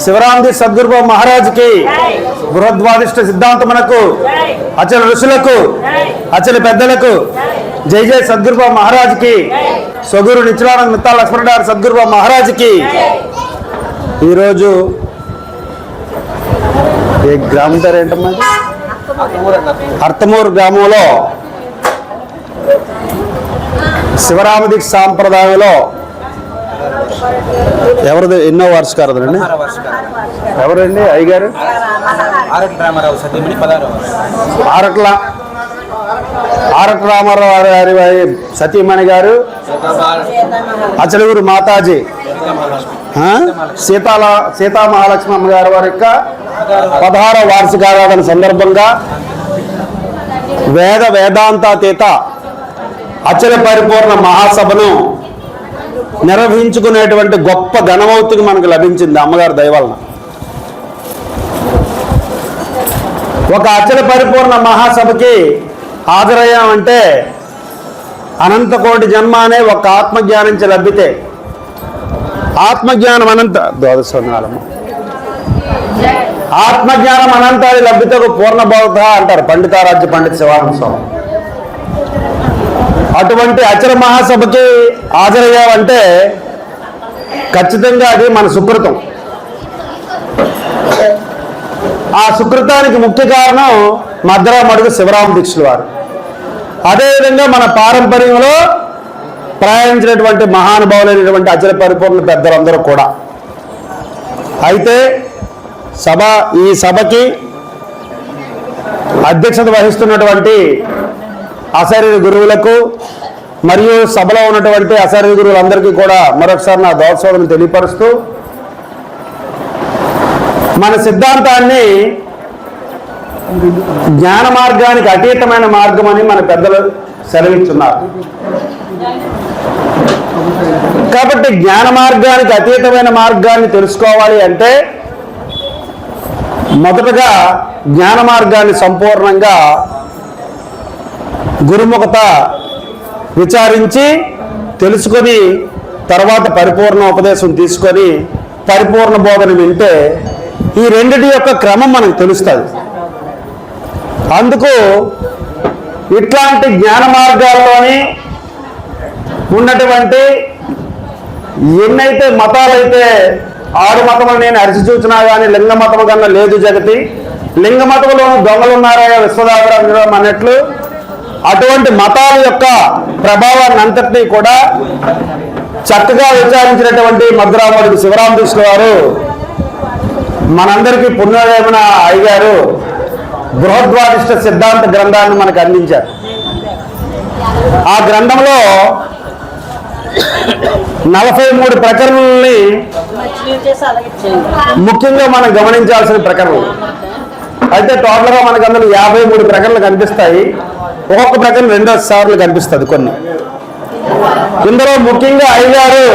శివరాంది సద్గురు మహారాజుకి బృహద్వాదిష్ట సిద్ధాంతమునకు అచల ఋషులకు అచల పెద్దలకు జై జై సద్గురు మహారాజుకి స్వగురు నిత్యానంద మిత్తా లక్ష్మణారు సద్గురు మహారాజుకి. ఈరోజు ఏ గ్రామం పేరు ఏంటమ్మా? అర్థమూరు గ్రామంలో శివరామదీక్ష సాంప్రదాయంలో ఎవరిది? ఎన్నో వార్షికారదండి ఎవరండి? అయ్యగారు? ఆరటి రామారావు సతీమణి పదహారు ఆరట్ల. ఆరట్ల రామారావు గారి సతీమణి గారు? అచలగురు మాతాజీ? సీతాల సీతామహాలక్ష్మి అమ్మగారి వారి యొక్క పదహార వార్షికారాధన సందర్భంగా వేద వేదాంతాతీత అచల పరిపూర్ణ మహాసభను నిర్వహించుకునేటువంటి గొప్ప ఘనమౌతికి మనకు లభించింది అమ్మగారి దయవలన ఒక అచల పరిపూర్ణ మహాసభకి హాజరయ్యామంటే అనంతకోటి జన్మ అనే ఒక ఆత్మజ్ఞానించి లభితే ఆత్మజ్ఞానం అనంత ద్వాదశనాలమ్మ ఆత్మజ్ఞానం అనంతాది లభితకు పూర్ణభవత అంటారు పండితారాజ్య పండిత శివానంద స్వామి. అటువంటి అచర మహాసభకి హాజరయ్యావంటే ఖచ్చితంగా అది మన సుకృతం. ఆ సుకృతానికి ముఖ్య కారణం మద్రామడుగు శివరామ దీక్షలు వారు. అదేవిధంగా మన పారంపర్యంలో ప్రయాణించినటువంటి మహానుభావులైనటువంటి అచర పరిపూర్ణ పెద్దలందరూ కూడా. అయితే సభ ఈ సభకి అధ్యక్షత వహిస్తున్నటువంటి అశరీర గురువులకు మరియు సభలో ఉన్నటువంటి అశరీర గురువులందరికీ కూడా మరొకసారి నా దోత్సవం తెలియపరుస్తూ మన సిద్ధాంతాన్ని జ్ఞాన మార్గానికి అతీతమైన మార్గం అని మన పెద్దలు సెలవిస్తున్నారు. కాబట్టి జ్ఞాన మార్గానికి అతీతమైన మార్గాన్ని తెలుసుకోవాలి అంటే మొదటగా జ్ఞాన మార్గాన్ని సంపూర్ణంగా గురుముఖత విచారించి తెలుసుకొని తర్వాత పరిపూర్ణ ఉపదేశం తీసుకొని పరిపూర్ణ బోధన వింటే ఈ రెండిటి యొక్క క్రమం మనకు తెలుస్తుంది. అందుకు ఇట్లాంటి జ్ఞాన మార్గాల్లోని ఉన్నటువంటి ఎన్నైతే మతాలైతే ఆరు మతములు నేను అరిచి చూచినా కానీ లింగ మతము కన్నా లేదు జగతి లింగ మతములో దొంగలు ఉన్నారా విశ్వదాభిరామ అన్నట్లు అటువంటి మతాల యొక్క ప్రభావాన్ని అంతటినీ కూడా చక్కగా విచారించినటువంటి మధురాముడికి శివరామకృష్ణ గారు మనందరికీ పుణ్యోదయమైన అయ్యారు. బృహద్వాదిష్ట సిద్ధాంత గ్రంథాన్ని మనకు అందించారు. ఆ గ్రంథంలో నలభై మూడు ప్రకరణల్ని ముఖ్యంగా మనం గమనించాల్సిన ప్రకరణలు. అయితే టోటల్గా మనకు అందులో యాభై మూడు ప్రకరణలు కనిపిస్తాయి. ఒక్కొక్క ప్రకటన రెండో సార్లు కనిపిస్తుంది కొన్ని. ఇందులో ముఖ్యంగా అయ్యగారు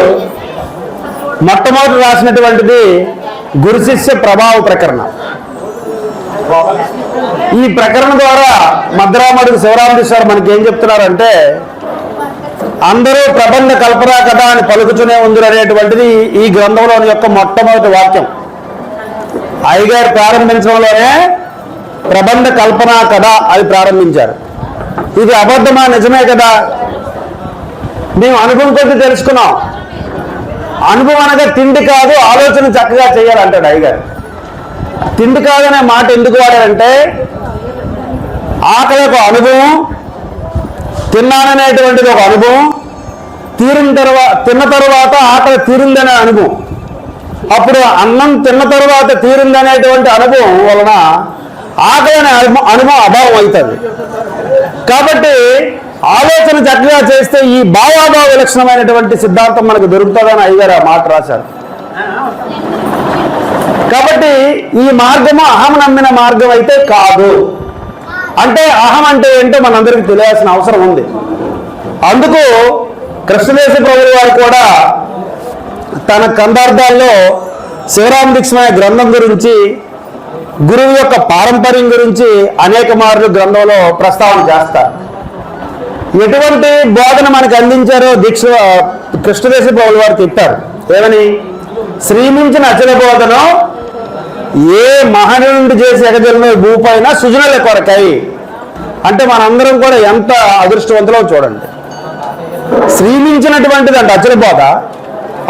మొట్టమొదటి రాసినటువంటిది గురుశిష్య ప్రభావ ప్రకరణ. ఈ ప్రకరణ ద్వారా మద్రామడుగు శివరామకృష్ణ మనకి ఏం చెప్తున్నారంటే అందరూ ప్రబంధ కల్పనా కథ అని పలుకుతూనే ఉంది అనేటువంటిది ఈ గ్రంథంలోని యొక్క మొట్టమొదటి వాక్యం. అయ్యగారు ప్రారంభించడంలోనే ప్రబంధ కల్పనా కథ అది ప్రారంభించారు. ఇది అబద్ధమా? నిజమే కదా? మేము అనుభవం కొద్ది తెలుసుకున్నాం. అనుభవం అనగా తిండి కాదు ఆలోచన చక్కగా చేయాలంటాడు అయ్యగారు. తిండి కాదనే మాట ఎందుకు వాడారంటే ఆకలి ఒక అనుభవం తిన్నాననేటువంటిది ఒక అనుభవం తీరిన తర్వాత తిన్న తర్వాత ఆకలి తీరిందనే అనుభవం. అప్పుడు అన్నం తిన్న తర్వాత తీరిందనేటువంటి అనుభవం వలన ఆకలి అనే అనుభవం అనుభవం అభావం అవుతుంది. కాబట్టి ఆలోచన చక్కగా చేస్తే ఈ భావాభావ విలక్షణమైనటువంటి సిద్ధాంతం మనకు దొరుకుతుందని అయ్యగారు ఆ మాట రాశారు. కాబట్టి ఈ మార్గము అహం నమ్మిన మార్గం అయితే కాదు. అంటే అహం అంటే ఏంటో మనందరికీ తెలియాల్సిన అవసరం ఉంది. అందుకు కృష్ణదేశ ప్రభులు వారు కూడా తన కందార్థాల్లో శివరామ దీక్షమైన గ్రంథం గురించి గురువు యొక్క పారంపర్యం గురించి అనేక మార్లు గ్రంథంలో ప్రస్తావన చేస్తారు. ఎటువంటి బోధన మనకు అందించారో దీక్ష కృష్ణదేశ పౌలు వారు చెప్పారు ఏమని? శ్రీమించిన అచల బోధన ఏ మహనీయుడు చేసి ఎగజలిన భూపైన సుజనల కొరకై. అంటే మనందరం కూడా ఎంత అదృష్టవంతులో చూడండి. శ్రీమించినటువంటిది అంటే అచల బోధ.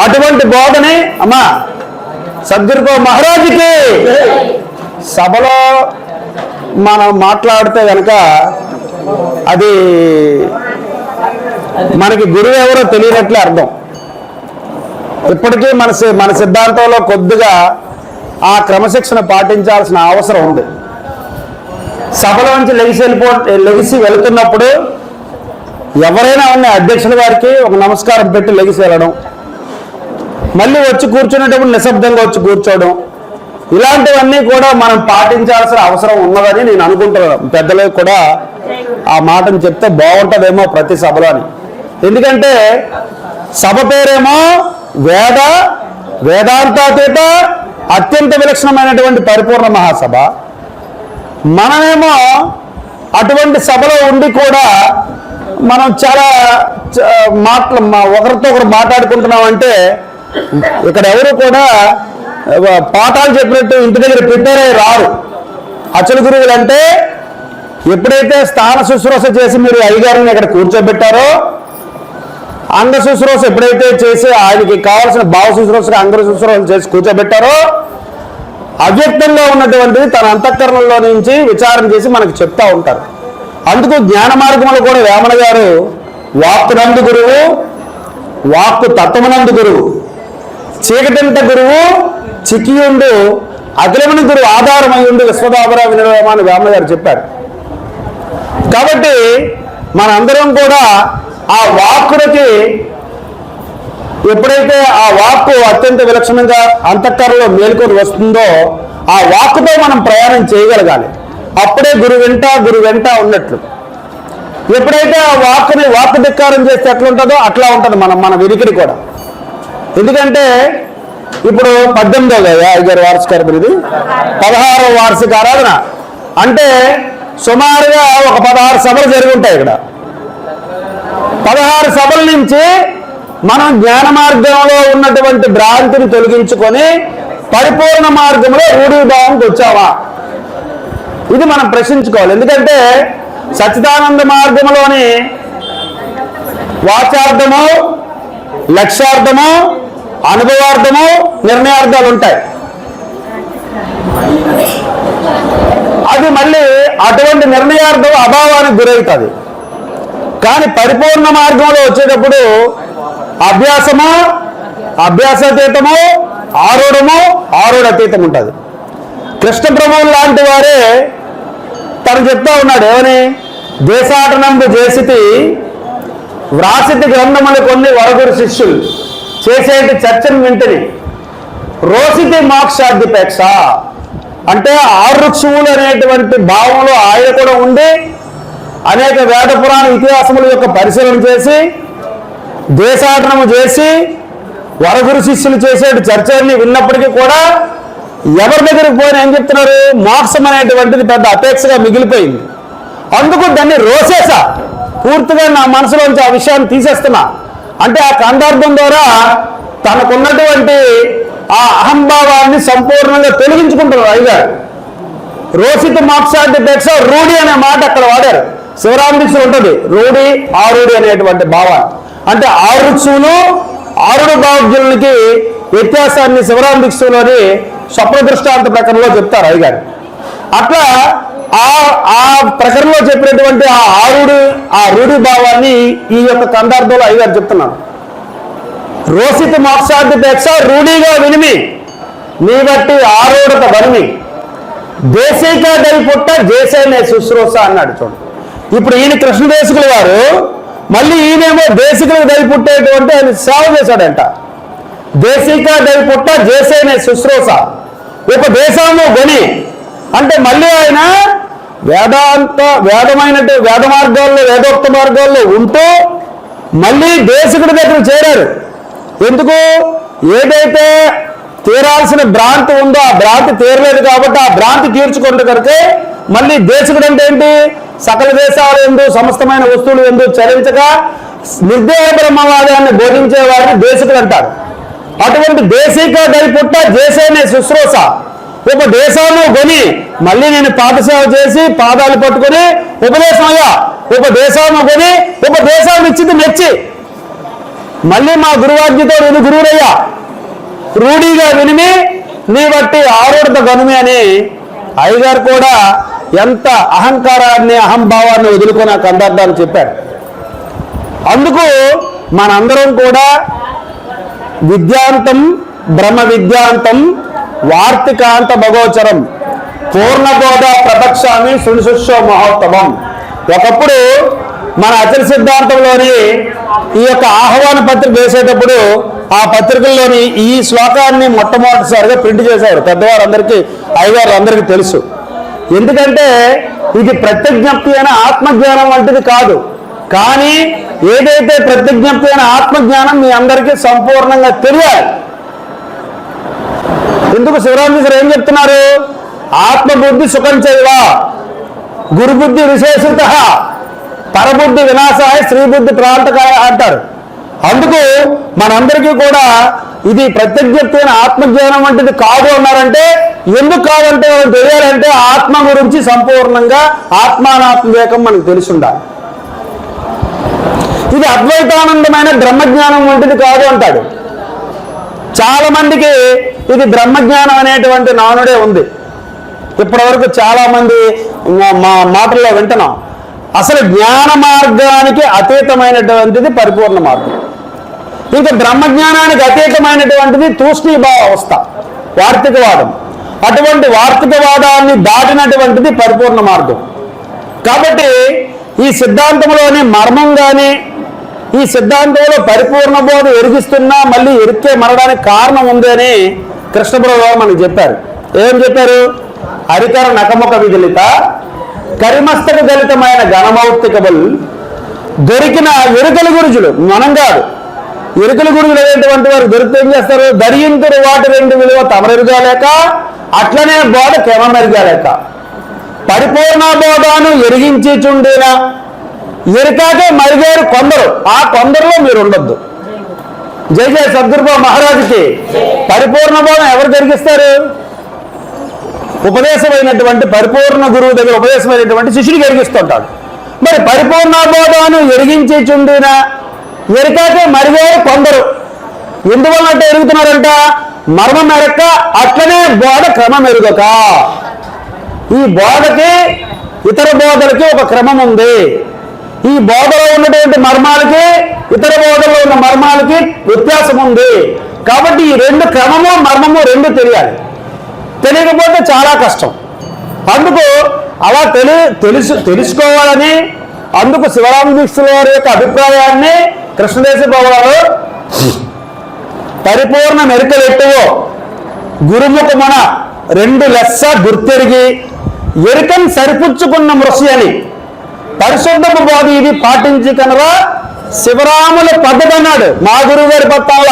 అటువంటి బోధని అమ్మా సద్గురుకో మహారాజుకి సభలో మనం మాట్లాడితే కనుక అది మనకి గురువు ఎవరో తెలియనట్లే అర్థం. ఇప్పటికీ మన సి- మన సిద్ధాంతంలో కొద్దిగా ఆ క్రమశిక్షణ పాటించాల్సిన అవసరం ఉంది. సభలోంచి లెగిసి వెళ్ళిపో లెగిసి వెళుతున్నప్పుడు ఎవరైనా ఉన్న అధ్యక్షుల వారికి ఒక నమస్కారం పెట్టి లెగిసి వెళ్ళడం. మళ్ళీ వచ్చి కూర్చునేటప్పుడు నిశ్శబ్దంగా వచ్చి కూర్చోవడం. ఇలాంటివన్నీ కూడా మనం పాటించాల్సిన అవసరం ఉన్నదని నేను అనుకుంటున్నాను. పెద్దలకు కూడా ఆ మాటను చెప్తే బాగుంటుందేమో ప్రతి సభలో అని ఎందుకంటే సభ పేరేమో వేద వేదాంతాతీత అత్యంత విలక్షణమైనటువంటి పరిపూర్ణ మహాసభ. మనమేమో అటువంటి సభలో ఉండి కూడా మనం చాలా మాట్లా మాటలు ఒకరితో ఒకరు మాట్లాడుకుంటున్నామంటే ఇక్కడ ఎవరు కూడా పాఠాలు చెప్పినట్టు ఇంటి దగ్గర ప్రిపేర్ అయ్యి రారు. అచల గురువులు అంటే ఎప్పుడైతే స్థాన శుశ్రూష చేసి మీరు అయ్యగారిని ఇక్కడ కూర్చోబెట్టారో అంగ శుశ్రూష ఎప్పుడైతే చేసి ఆయనకి కావాల్సిన భావ శుశ్రూష అంగ శుశ్రూష చేసి కూర్చోబెట్టారో అవ్యక్తంగా ఉన్నటువంటిది తన అంతఃకరణలో నుంచి విచారం చేసి మనకు చెప్తా ఉంటారు. అందుకు జ్ఞాన మార్గంలో కూడా వేమన గారు వాక్కునందు గురువు వాక్కు తత్వమునందు గురువు. చీకటింట గురువు చికియుండు అఖిలముని గురువు ఆధారమై ఉండు విశ్వదాభర వినవేమ వేమన గారు చెప్పారు. కాబట్టి మనందరం కూడా ఆ వాక్కులకి ఎప్పుడైతే ఆ వాక్కు అత్యంత విలక్షణంగా అంతఃకరణలో మేల్కొని వస్తుందో ఆ వాక్కుతో మనం ప్రయాణం చేయగలగాలి. అప్పుడే గురు వెంట గురు వెంట ఉన్నట్లు. ఎప్పుడైతే ఆ వాక్కుని వాక్కు ధిక్కారం చేస్తే ఎట్లా ఉంటుందో అట్లా ఉంటుంది మనం మన వినికిడి కూడా. ఎందుకంటే ఇప్పుడు పద్దెనిమిదో కదా ఐదారు వార్షికారం ఇది. పదహారవ వార్షిక ఆరాధన అంటే సుమారుగా ఒక పదహారు సభలు జరిగి ఉంటాయి ఇక్కడ. పదహారు సభల నుంచి మనం జ్ఞాన మార్గంలో ఉన్నటువంటి భ్రాంతిని తొలగించుకొని పరిపూర్ణ మార్గంలో రూఢీభావంకి వచ్చావా? ఇది మనం ప్రశ్నించుకోవాలి. ఎందుకంటే సచ్చిదానంద మార్గంలోని వాచార్థము లక్ష్యార్థము అనుభవార్థము నిర్ణయార్థాలు ఉంటాయి. అది మళ్ళీ అటువంటి నిర్ణయార్థం అభావానికి గురవుతుంది. కానీ పరిపూర్ణ మార్గంలో వచ్చేటప్పుడు అభ్యాసము అభ్యాసాతీతము ఆరుడము ఆరుడు అతీతం ఉంటుంది. కృష్ణ ప్రభువులు లాంటి వారే తను చెప్తా ఉన్నాడు ఏమని? దేశాటనంబు చేసితి వ్రాసితి గ్రంథములు కొన్ని వరగురు శిష్యులు. చేసేటి చర్చను వింటది రోసితి మోక్షాధిపేక్ష అంటే ఆరుక్షువులు అనేటువంటి భావంలో ఆయన కూడా ఉండి అనేక వేద పురాణ ఇతిహాసముల యొక్క పరిశీలన చేసి దేశాటనము చేసి వరగురు శిష్యులు చేసే చర్చల్ని విన్నప్పటికీ కూడా ఎవరి దగ్గరికి పోయినా ఏం చెప్తున్నారు? మోక్షం అనేటువంటిది పెద్ద అపేక్షగా మిగిలిపోయింది. అందుకు దాన్ని రోసేసా పూర్తిగా నా మనసులోంచి ఆ విషయాన్ని తీసేస్తున్నా. అంటే ఆ కందార్థం ద్వారా తనకున్నటువంటి ఆ అహంభావాన్ని సంపూర్ణంగా తొలగించుకుంటున్నారు అయ్యగారు రోసిత మోక్షాధిపేక్ష రూఢి అనే మాట అక్కడ వాడారు. శివరామదీక్ష ఉంటుంది. రూఢి ఆరుడి అనేటువంటి భావం అంటే ఆరుక్షులు ఆరుడు భావజ్ఞులకి వ్యత్యాసాన్ని శివరామదీక్షలోని స్వప్న దృష్టాంత ప్రకారంలో చెప్తారు అయ్యగారు అట్లా ఆ ఆ ప్రకరణలో చెప్పినటువంటి ఆ ఆరుడు ఆ రూఢి భావాన్ని ఈ యొక్క కందార్థంలో అయ్యగారు చెప్తున్నాను రోసిత మోక్షాధిపేక్ష రూఢిగా వినిమి. నీ బట్టి ఆరుడత వనిమి దేశీకా దై పుట్ట దేశైన శుశ్రూష అన్నాడు చూడండి ఇప్పుడు ఈయన కృష్ణదేశకుల వారు మళ్ళీ ఈయనేమో దేశికులకు దై పుట్టేటువంటి ఆయన సేవ చేశాడంట. దేశీకా దై పుట్ట దేశైన శుశ్రూష. ఒక దేశము గొని అంటే మళ్ళీ ఆయన వేదాంత వేదమైనట్టు వేద మార్గాల్లో వేదోక్త మార్గాల్లో ఉంటూ మళ్ళీ దేశకుడి దగ్గర చేరారు. ఎందుకు? ఏదైతే తీరాల్సిన భ్రాంతి ఉందో ఆ భ్రాంతి తీరలేదు కాబట్టి ఆ భ్రాంతి తీర్చుకుంటే కనుక మళ్ళీ దేశకుడు అంటే ఏంటి? సకల దేశాలు ఎందు సమస్తమైన వస్తువులు ఎందు చరించక నిర్దేహ బ్రహ్మవాదాన్ని బోధించేవారిని దేశకుడు అంటారు. అటువంటి దేశీక దైపుట్ట చేసేనే శుశ్రూష. ఒక ఉపదేశాన్ని కొని మళ్ళీ నేను పాఠశాల చేసి పాదాలు పట్టుకొని ఉపదేశమయ్యా. ఒక ఉపదేశాన్ని కొని ఉపదేశాన్ని ఇచ్చింది మెచ్చి. మళ్ళీ మా గురువాజ్ఞతో నేను గురువురయ్యా రూఢీగా వినిమి నీ బట్టి ఆరోడత గనుమి అని అయ్యగారు కూడా ఎంత అహంకారాన్ని అహంభావాన్ని వదులుకొని ఆ కందార్థాన్ని చెప్పారు. అందుకు మనందరం కూడా విద్యాంతం బ్రహ్మ విద్యాంతం వార్తికాంత భగోచరం పూర్ణబోధ ప్రపక్షామి సునిశిష్య మహోత్సవం ఒకప్పుడు మన అచల సిద్ధాంతంలోని ఈ యొక్క ఆహ్వాన పత్రిక వేసేటప్పుడు ఆ పత్రికల్లోని ఈ శ్లోకాన్ని మొట్టమొదటిసారిగా ప్రింట్ చేశారు పెద్దవారందరికీ అయ్యగారు అందరికీ తెలుసు. ఎందుకంటే ఇది ప్రత్యజ్ఞప్తి అయిన ఆత్మజ్ఞానం వంటిది కాదు. కానీ ఏదైతే ప్రతిజ్ఞప్తి అయిన ఆత్మజ్ఞానం మీ అందరికీ సంపూర్ణంగా తెలియాలి. ఎందుకు శివరామకృష్ణ ఏం చెప్తున్నారు? ఆత్మబుద్ధి సుఖం చేయవా? గురుబుద్ధి విశేషిత పరబుద్ధి వినాశాయ శ్రీబుద్ధి ప్రాంతకాయ అంటారు. అందుకు మనందరికీ కూడా ఇది ప్రత్యజ్ఞప్తి ఆత్మజ్ఞానం వంటిది కాదు అన్నారంటే ఎందుకు కాదంటే మనం తెలియాలంటే ఆత్మ గురించి సంపూర్ణంగా ఆత్మానాత్మవేకం మనకు తెలుసుండాలి. ఇది అద్వైతానందమైన బ్రహ్మజ్ఞానం వంటిది కాదు అంటాడు. చాలా మందికి ఇది బ్రహ్మజ్ఞానం అనేటువంటి నానుడే ఉంది. ఇప్పటివరకు చాలా మంది మా- మా మాటల్లో వింటున్నాం. అసలు జ్ఞాన మార్గానికి అతీతమైనటువంటిది పరిపూర్ణ మార్గం. ఇంకా బ్రహ్మజ్ఞానానికి అతీతమైనటువంటిది తూష్ణీభావ అవస్థ వార్తికవాదం. అటువంటి వార్తికవాదాన్ని దాటినటువంటిది పరిపూర్ణ మార్గం. కాబట్టి ఈ సిద్ధాంతంలోని మర్మం కానీ ఈ సిద్ధాంతంలో పరిపూర్ణ బోధ ఎరిగిస్తున్నా మళ్ళీ ఎరికే మరడానికి కారణం ఉంది అని కృష్ణప్రభు మనకు చెప్పారు. ఏం చెప్పారు? హరికర నకముఖ విదిలిత కరిమస్తక దళితమైన గణమౌక్తికబుల్ దొరికిన ఎరుకల గురుజులు మనం కాదు. ఎరుకల గురుజులు అనేటువంటి వారు దొరికితే ఏం చేస్తారు? దరియంతుడు వాటి రెండు విలువ తమరెరుగాలేక అట్లనే బోధ కెమమెరుగాలేక పరిపూర్ణ బోధను ఎరిగించి చుండేనా ఎరికాకే మరిగారు కొందరు. ఆ కొందరులో మీరు ఉండొద్దు జై జయ సద్గురుబా మహారాజుకి పరిపూర్ణ బోధన ఎవరు జరిగిస్తారు? ఉపదేశమైనటువంటి పరిపూర్ణ గురువు దగ్గర ఉపదేశమైనటువంటి శిష్యుడికి ఎరిగిస్తుంటాడు మరి పరిపూర్ణ బోధను ఎరిగించి చుండిన ఎరికాకే మరిగారు కొందరు. ఎందువల్ల అంటే ఎరుగుతున్నారంట? మర్మం మెరక్క అట్లనే బోధ క్రమం ఎరుగక ఈ బోధకి ఇతర బోధలకి ఒక క్రమం ఉంది ఈ బోధలో ఉన్నటువంటి మర్మాలకి ఇతర బోధలో ఉన్న మర్మాలకి వ్యత్యాసం ఉంది. కాబట్టి ఈ రెండు క్రమము మర్మము రెండు తెలియాలి. తెలియకపోతే చాలా కష్టం. అందుకు అలా తెలి తెలుసు తెలుసుకోవాలని అందుకు శివరామకృష్ణుల వారి యొక్క అభిప్రాయాన్ని కృష్ణదేశ బాబు పరిపూర్ణ మెరుకలెట్టువో గురుముఖమున రెండు లెస్స గుర్తెరిగి ఎరుకని సరిపుచ్చుకున్న మృషి అని పరిశుద్ధపు బోధ ఇది పాటించి కనుక శివరాముల పద్ధతి అన్నాడు. మా గురువు గారి పత్తాల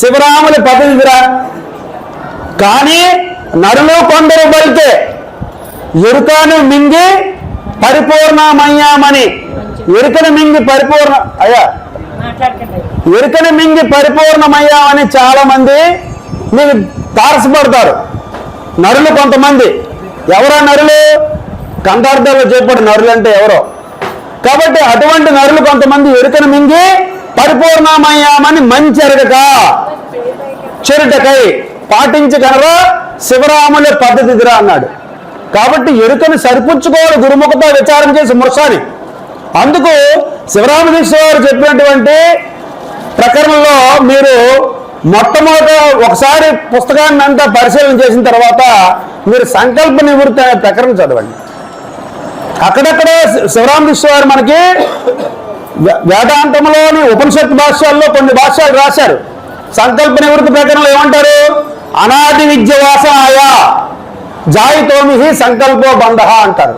శివరాముల పద్ధతిరా కానీ నరులు కొందరు బలితే ఎరుకను మింగి పరిపూర్ణమయ్యామని. ఎరుకను మింగి పరిపూర్ణ అయ్యా. ఎరుకను మింగి పరిపూర్ణమయ్యామని చాలా మంది మీకు తారసపడతారు. నరులు కొంతమంది. ఎవరా నరులు? గంధార్థంలో చెప్పాడు నరులు అంటే ఎవరో? కాబట్టి అటువంటి నరులు కొంతమంది ఎరుకను మింగి పరిపూర్ణమయ్యామని మంచి ఎరగక చెరుటకై పాటించగలరా? శివరాముల పద్ధతిదిరా అన్నాడు. కాబట్టి ఎరుకను సరిపుచ్చుకోవాలి గురుముఖతో విచారం చేసి మురసాని. అందుకు శివరామకృష్ణ గారు చెప్పినటువంటి ప్రకరణలో మీరు మొట్టమొదట ఒకసారి పుస్తకాన్ని అంతా పరిశీలన చేసిన తర్వాత మీరు సంకల్ప నివృత్తి అనే ప్రకరణ చదవండి. అక్కడక్కడే శివరామకృష్ణ మనకి వేదాంతంలోని ఉపనిషత్ భాష్యాల్లో కొన్ని భాష్యాలు రాశారు. సంకల్ప నివృత్తి ప్రకరణలో ఏమంటారు? అనాది విద్య వాసాయ జాయితోమిహి సంకల్పో బంధ అంటారు.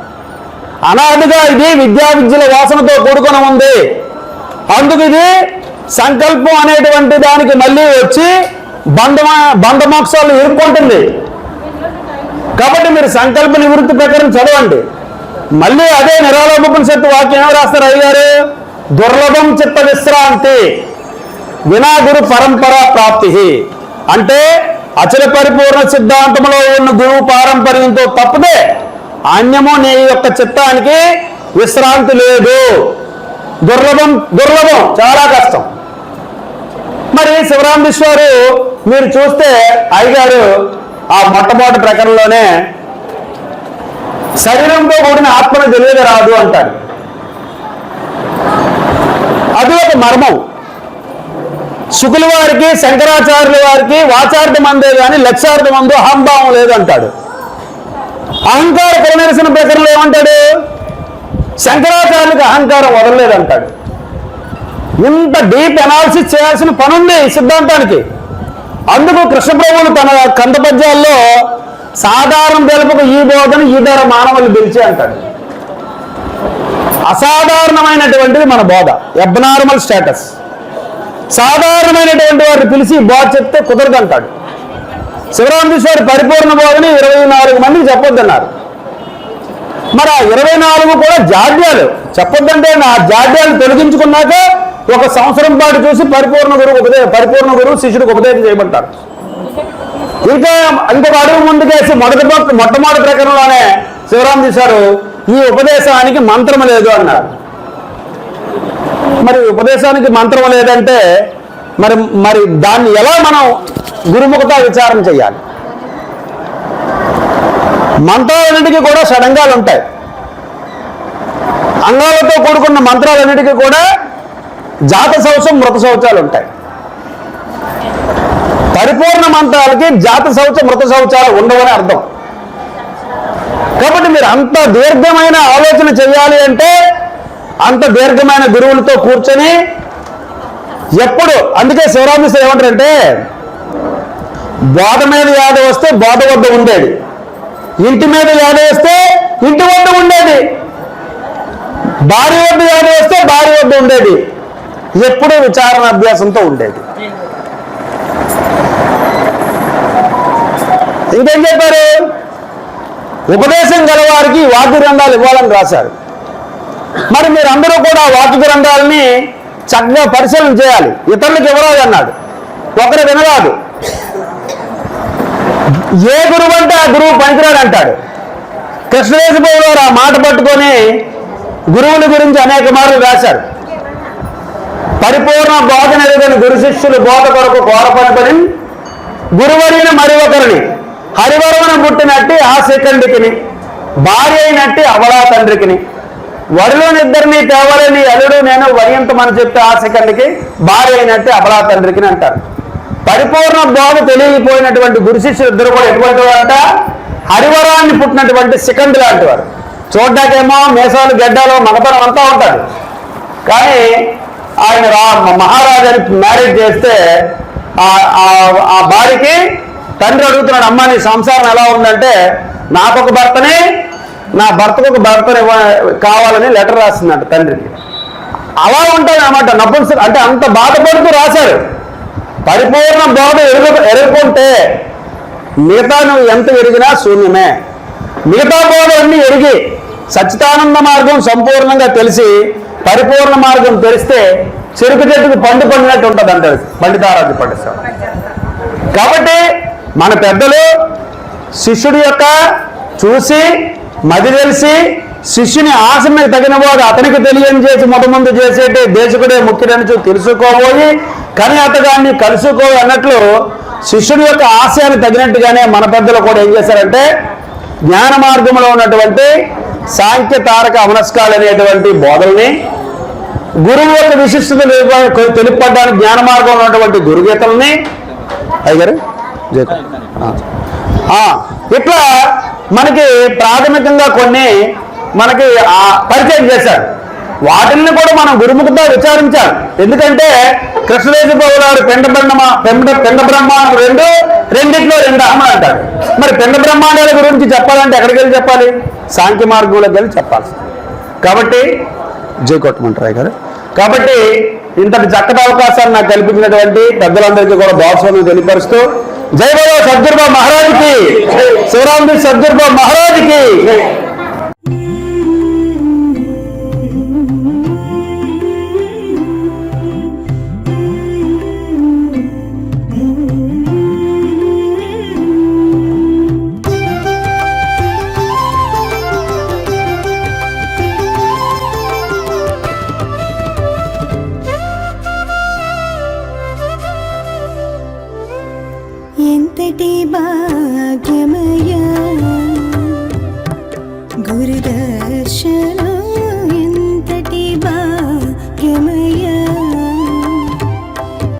అనాదిగా ఇది విద్యా విద్యల వాసనతో కూడుకొని ఉంది. అందుకు ఇది సంకల్పం అనేటువంటి దానికి మళ్ళీ వచ్చి బంధమా బంధమోక్షాలు ఎదుర్కొంటుంది. కాబట్టి మీరు సంకల్ప నివృత్తి ప్రకారం చదవండి. మళ్ళీ అదే నిరాలోపనిషత్తు వాక్యం ఏమి రాస్తారు అయ్యారు దుర్లభం చిత్త విశ్రాంతి. వినా గురు పరంపర ప్రాప్తి. అంటే అచల పరిపూర్ణ సిద్ధాంతంలో ఉన్న గురువు పారంపర్యంతో తప్పదే అన్యము నీ యొక్క చిత్తానికి విశ్రాంతి లేదు. దుర్లభం దుర్లభం చాలా కష్టం. మరి శివరామేశ్వరు మీరు చూస్తే అయ్యగారు ఆ మొట్టమొదటి ప్రకరణలోనే శరీరంతో కూడిన ఆత్మను తెలియదు రాదు అంటాడు అది ఒక మర్మం. శుకుల వారికి శంకరాచార్యుల వారికి వాచార్థం అందే కానీ లక్ష్యార్థం అందు అహంభావం లేదు అంటాడు అహంకార పరినిరసన ప్రకరణలో ఏమంటాడు? శంకరాచార్యులకు అహంకారం వదలలేదంటాడు. ఇంత డీప్ అనాలిసిస్ చేయాల్సిన పనుంది సిద్ధాంతానికి. అందుకు కృష్ణప్రభువులు తన కంద పద్యాల్లో సాధారణ తెలుపుకు ఈ బోధన ఈ ధర మానవులు పిలిచి అంటాడు. అసాధారణమైనటువంటిది మన బోధ ఎబ్నార్మల్ స్టేటస్ సాధారణమైనటువంటి వారిని పిలిచి బోధ చెప్తే కుదరదు అంటాడు సార్ పరిపూర్ణ బోధని ఇరవై నాలుగు మందికి చెప్పొద్దన్నారు. మరి ఆ ఇరవై నాలుగు కూడా జాడ్యాలు. చెప్పొద్దంటే ఆ జాడ్యాలు తొలగించుకున్నాక ఒక సంవత్సరం పాటు చూసి పరిపూర్ణ గురువు ఉపదే పరిపూర్ణ గురువు శిష్యుడికి ఉపదేశం చేయమంటారు. ఇంకా ఇంకొక అడుగు ముందుకేసి మొదటి మొట్టమొదటి ప్రకరణలోనే శివరాం తీశారు ఈ ఉపదేశానికి మంత్రం లేదు అన్నారు. మరి ఉపదేశానికి మంత్రం లేదంటే మరి మరి దాన్ని ఎలా మనం గురుముఖత విచారం చేయాలి మంత్రాలన్నిటికీ కూడా షడంగాలు ఉంటాయి. అంగాలతో కూడుకున్న మంత్రాలన్నిటికీ కూడా జాత శౌచం మృత శౌచాలు ఉంటాయి. పరిపూర్ణ మంత్రాలకి జాత శౌచ మృత శౌచాలు ఉండవని అర్థం. కాబట్టి మీరు అంత దీర్ఘమైన ఆలోచన చేయాలి అంటే అంత దీర్ఘమైన గురువులతో కూర్చొని ఎప్పుడు అందుకే శివరామేశ్వర ఏమంటారంటే బోధ మీద యాద వస్తే బోధ వద్ద ఉండేది. ఇంటి మీద యాద వస్తే ఇంటి వద్ద ఉండేది. భార్య వద్ద యాద వస్తే భార్య వద్ద ఉండేది. ఎప్పుడూ విచారణ అభ్యాసంతో ఉండేది. ఇంకేం చెప్పారు? ఉపదేశం గలవారికి వాక్య గ్రంథాలు ఇవ్వాలని రాశారు. మరి మీరందరూ కూడా వాక్య గ్రంథాలని చక్కగా పరిశీలన చేయాలి. ఇతరులకు ఇవ్వరాదు అన్నాడు. ఒకరు వినరాదు. ఏ గురువు అంటే ఆ గురువు పనికిరాడు అంటాడు. కృష్ణదేశబాబు గారు ఆ మాట పట్టుకొని గురువుల గురించి అనేక మార్లు రాశారు. పరిపూర్ణ బోధన ఎదుగని గురు శిష్యులు బోధ కొరకు కోరపడబడి గురువరిని మరి ఒకరిని హరివరమును పుట్టినట్టి ఆ శకండికిని భార్య అయినట్టి అవలా తండ్రికిని వరులోనిద్దరిని తేవలని అల్లుడు నేను వరియంతమని చెప్తే ఆ సెకండ్కి భార్య అయినట్టు అబలా తండ్రికిని అంటారు. పరిపూర్ణ బోధ తెలియపోయినటువంటి గురు శిష్యులు ఇద్దరు కూడా ఎటువంటి వారంట? హరివరాన్ని పుట్టినటువంటి సెకండ్ లాంటి వారు. చూడ్డాకేమో మేసాలు గడ్డాలు మగతనం అంతా ఉంటారు. కానీ ఆయన రా మహారాజాని మ్యారేజ్ చేస్తే ఆ భార్యకి తండ్రి అడుగుతున్నాడు అమ్మ నీ సంసారం ఎలా ఉందంటే నాకొక భర్తని నా భర్తకు ఒక భర్తని కావాలని లెటర్ రాసిందంట తండ్రికి. అలా ఉంటుంది అన్నమాట నపుంస అంటే అంత బాధపడుతూ రాశారు. పరిపూర్ణ బోధ ఎరుగు ఎరుగుకుంటే మిగతా నువ్వు ఎంత ఎరిగినా శూన్యమే. మిగతా బోధ అన్ని ఎరిగి సచ్చితానంద మార్గం సంపూర్ణంగా తెలిసి పరిపూర్ణ మార్గం తెలిస్తే చెరుకు చెట్టుకు పండు పండినట్టు ఉంటుంది అంటారు పండితారాజు పండిస్తారు కాబట్టి మన పెద్దలు శిష్యుడి యొక్క చూసి మది తెలిసి శిష్యుని ఆశకు తగిన వాడు అతనికి తెలియజేసి మొట్టమొదటి చేసేటి దేశకుడే ముఖ్యుడని తెలుసుకోబోయి కానీ అతగాన్ని కలుసుకో అన్నట్లు శిష్యుడి యొక్క ఆశయాన్ని తగినట్టుగానే మన పెద్దలు కూడా ఏం చేశారంటే జ్ఞాన మార్గంలో ఉన్నటువంటి సాంఖ్య తారక అమనస్కాలు అనేటువంటి బోధల్ని గురువు యొక్క విశిష్టత తెలుపడానికి జ్ఞాన మార్గంలో ఉన్నటువంటి గురుగీతల్ని అయ్యారు ఇట్లా మనకి ప్రాథమికంగా కొన్ని మనకి పరిచయం చేశారు. వాటిని కూడా మనం గురుముఖతో విచారించాలి. ఎందుకంటే కృష్ణదేశ గారు పెండ బ్రహ్మ పిండ పిండ బ్రహ్మాండం రెండు రెండిట్లో రెండు అమ్మ అంటారు. మరి పిండ బ్రహ్మాండాల గురించి చెప్పాలంటే ఎక్కడికి వెళ్ళి చెప్పాలి? సాంఖ్య మార్గంలోకి వెళ్ళి చెప్పాలి. కాబట్టి జై కొట్టమంటారా గారు? కాబట్టి ఇంతటి చక్కటి అవకాశాలు నాకు కల్పించినటువంటి పెద్దలందరికీ కూడా భాగస్వామ్యం తెలియపరుస్తూ जय बोलो सदगुरबा महाराज की। सोरामजी सदगुरबा महाराज की।